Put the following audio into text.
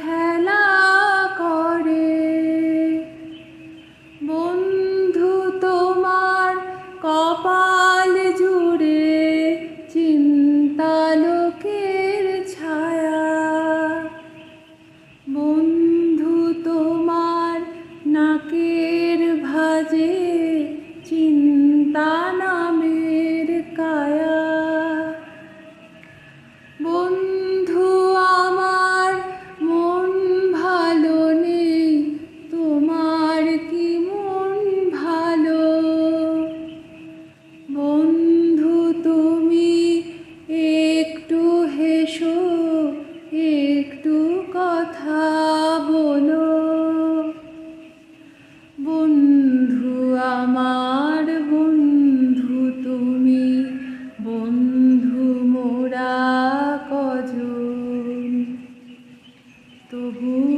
খেলা একটু কথা বলো। বন্ধু আমার বন্ধু তুমি বন্ধু মোরা কজন? তবু